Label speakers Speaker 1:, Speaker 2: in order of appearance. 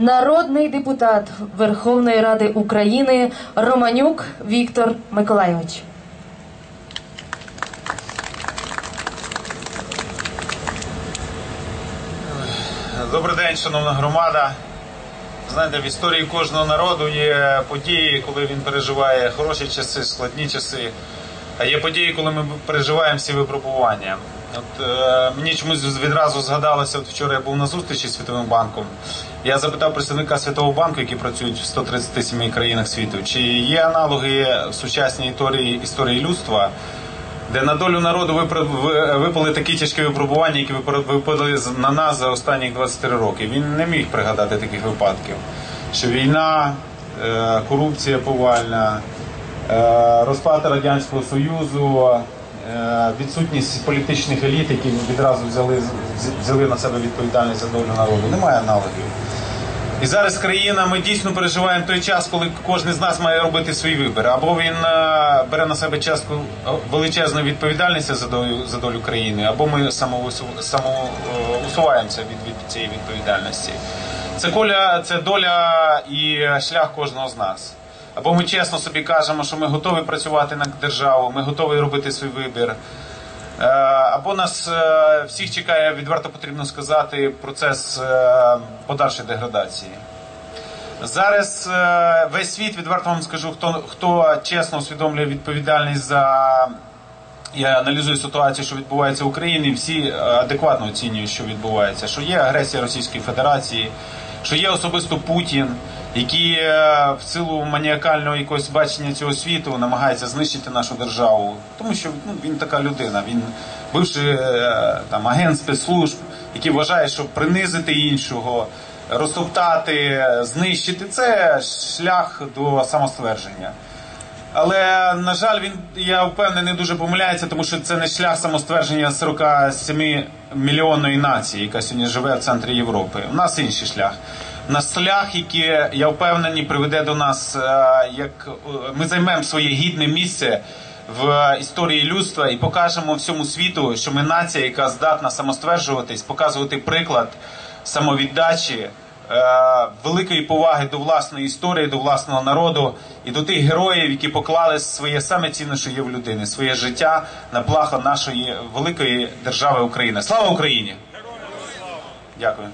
Speaker 1: Народний депутат Верховної Ради України Романюк Віктор Миколайович.
Speaker 2: Добрий день, шановна громада. Знаєте, в історії кожного народу є події, коли він переживає хороші часи, складні часи. А є події, коли ми переживаємо всі випробування. От е, мені чомусь відразу згадалося, от вчора я був на зустрічі з Світовим банком. Я запитав представника Світового банку, які працюють в 137 країнах світу, чи є аналоги сучасній історії історії людства, де на долю народу випали такі тяжкі випробування, які випадали на нас за останні 23 роки. Він не міг пригадати таких випадків, що війна, е, корупція повальна, розпад радянського союзу, е, відсутність політичних еліт, які відразу взяли взяли на себе відповідальність за долю народу. Немає аналогів. І зараз країна, ми дійсно переживаємо той час, коли кожен з нас має робити свій вибір. Або він е, бере на себе частку е, величезної відповідальності за долю, за долю країни, або ми самоусу- самоусуваємося від, від цієї відповідальності. Це коля, це доля і шлях кожного з нас. Або ми чесно собі кажемо, що ми готові працювати на державу, ми готові робити свій вибір. Е, Або нас е, всіх чекає, відверто потрібно сказати, процес е, подальшої деградації. Зараз весь світ, відверто вам скажу, хто, хто чесно усвідомлює відповідальність за я аналізую ситуацію, що відбувається в Україні, всі е, адекватно оцінюють, що відбувається, що є агресія Російської Федерації, що є особисто Путін, який е, в силу маніакального якогось бачення цього світу намагається знищити нашу державу, тому що ну, він така людина, він бивший е, там агент спецслужб, який вважає, що принизити іншого, розтоптати, знищити це шлях до самоствердження. Але на жаль, він я впевнений дуже помиляється, тому що це не шлях самоствердження 47 мільйонної нації, яка сьогодні живе в центрі Європи. У нас інший шлях. У нас шлях, який я впевнений, приведе до нас, е, як е, ми займемо своє гідне місце в історії людства і покажемо всьому світу, що ми нація, яка здатна самостверджуватись, показувати приклад самовіддачі великої поваги до власної історії, до власного народу і до тих героїв, які поклали своє саме цінне, що є в людини, своє життя на благо нашої великої держави України. Слава Україні! Дякую.